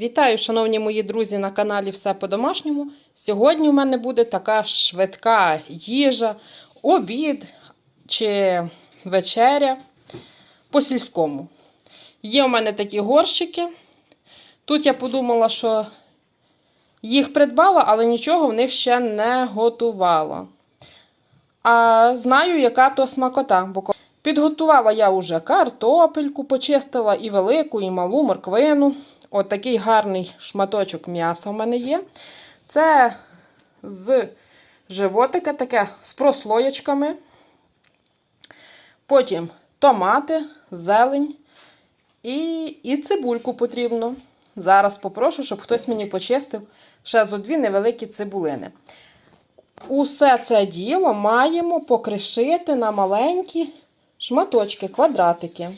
Вітаю, шановні мої друзі, на каналі Все по-домашньому. Сьогодні у мене буде така швидка їжа, обід чи вечеря по сільському. Є у мене такі горщики. Тут я подумала, що їх придбала, але нічого в них ще не готувала. А знаю, яка то смакота. Підготувала я вже картопельку, почистила і велику, і малу морквину. От гарний шматочок м'яса в мене є. Це з животика, таке з прослоєчками. Потім томати, зелень і, і цибульку потрібно. Зараз попрошу, щоб хтось мені почистив ще зо дві невеликі цибулини. Усе це діло маємо покришити на маленькі шматочки, квадратики.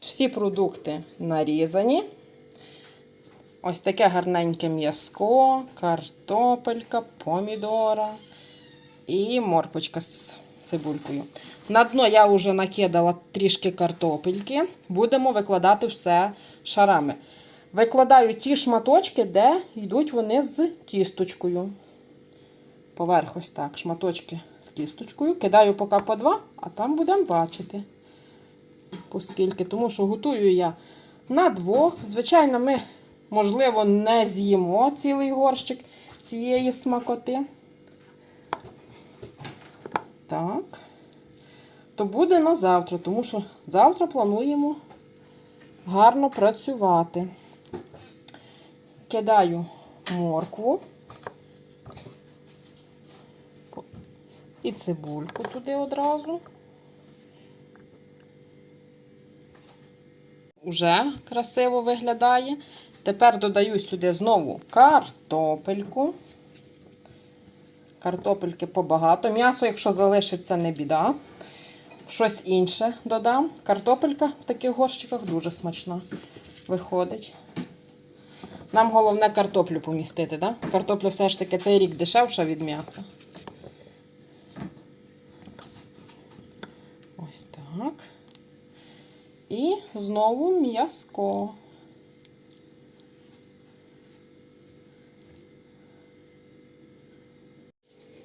Всі продукти нарізані. Ось таке гарненьке м'язко, картопелька, помідора і морквочка з цибулькою. На дно я вже накидала трішки картопельки. Будемо викладати все шарами. Викладаю ті шматочки, де йдуть вони з кісточкою. Поверх ось так, шматочки з кісточкою. Кидаю поки по два, а там будемо бачити. Поскільки, тому що готую я на двох. Звичайно, ми, можливо, не з'їмо цілий горщик цієї смакоти. Так. То буде на завтра, тому що завтра плануємо гарно працювати. Кидаю моркву. І цибульку туди одразу. Уже красиво виглядає. Тепер додаю сюди знову картопельку. Картопельки побагато. М'ясо, якщо залишиться, не біда. Щось інше додам. Картопелька в таких горщиках дуже смачна виходить. Нам головне картоплю помістити? Да? Картопля все ж таки цей рік дешевша від м'яса. Ось так. І знову м'язко.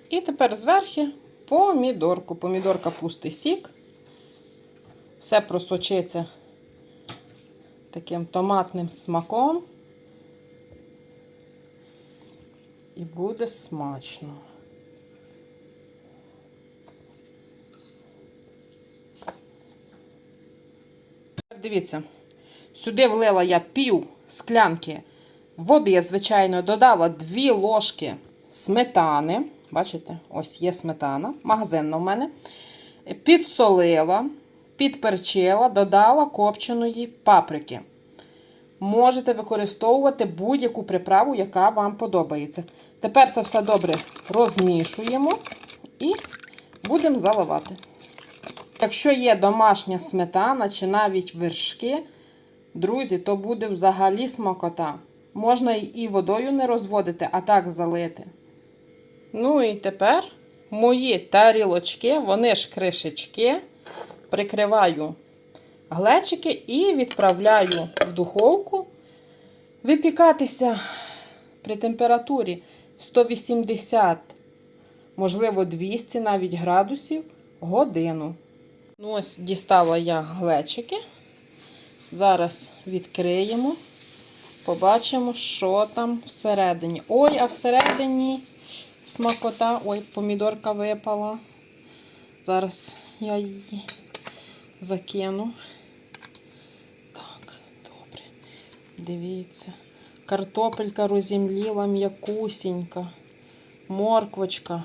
І тепер зверху помідорку. Помідорка пустий сік. Все просочиться таким томатним смаком. І буде смачно. Дивіться, сюди влила я пів склянки води, звичайно, додала 2 ложки сметани. Бачите, ось є сметана, магазинна в мене. Підсолила, підперчила, додала копченої паприки. Можете використовувати будь-яку приправу, яка вам подобається. Тепер це все добре розмішуємо і будемо заливати. Якщо є домашня сметана чи навіть вершки, друзі, то буде взагалі смакота. Можна і водою не розводити, а так залити. Ну і тепер мої тарілочки, вони ж кришечки, прикриваю глечики і відправляю в духовку випікатися при температурі 180, можливо, 200 навіть градусів годину. Ну, ось дістала я глечики. Зараз відкриємо, побачимо, що там всередині. Ой, а всередині смакота. Ой, помідорка випала. Зараз я її закину. Так, добре. Дивіться. Картопелька розімліла м'якусінька. Морквочка.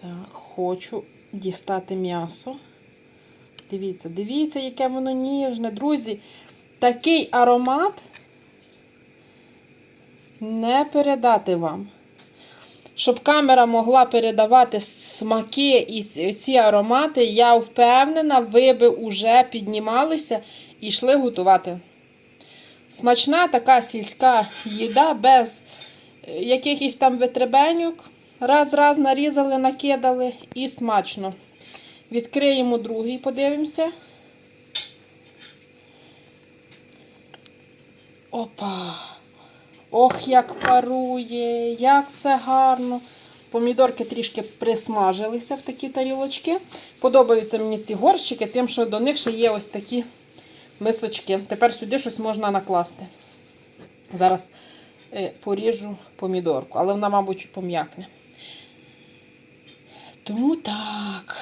Так, хочу дістати м'ясо. Дивіться, дивіться, яке воно ніжне. Друзі, такий аромат не передати вам. Щоб камера могла передавати смаки і ці аромати, я впевнена, ви би вже піднімалися і йшли готувати. Смачна така сільська їда без е, якихось там витребеньок. Раз-раз нарізали, накидали і смачно. Відкриємо другий, подивимося. Опа! Ох, як парує, як це гарно. Помідорки трішки присмажилися в такі тарілочки. Подобаються мені ці горщики, тим, що до них ще є ось такі мисочки. Тепер сюди щось можна накласти. Зараз е, поріжу помідорку, але вона, мабуть, пом'якне. Тому так.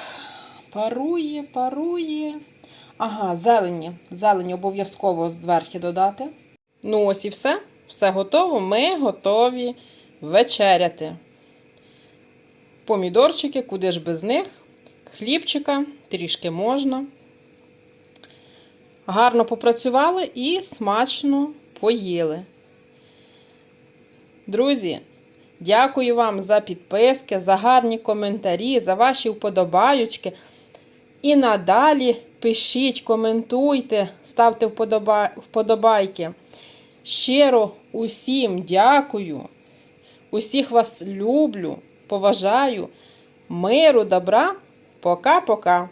Парує, парує. Ага, зелені. Зелені обов'язково зверху додати. Ну, ось і все. Все готово. Ми готові вечеряти. Помідорчики, куди ж без них? Хлібчика, трішки можна. Гарно попрацювали і смачно поїли. Друзі, дякую вам за підписки, за гарні коментарі, за ваші вподобаючки. І надалі пишіть, коментуйте, ставте вподоба- вподобайки. Щиро усім дякую. Усіх вас люблю, поважаю. Миру, добра. Пока-пока.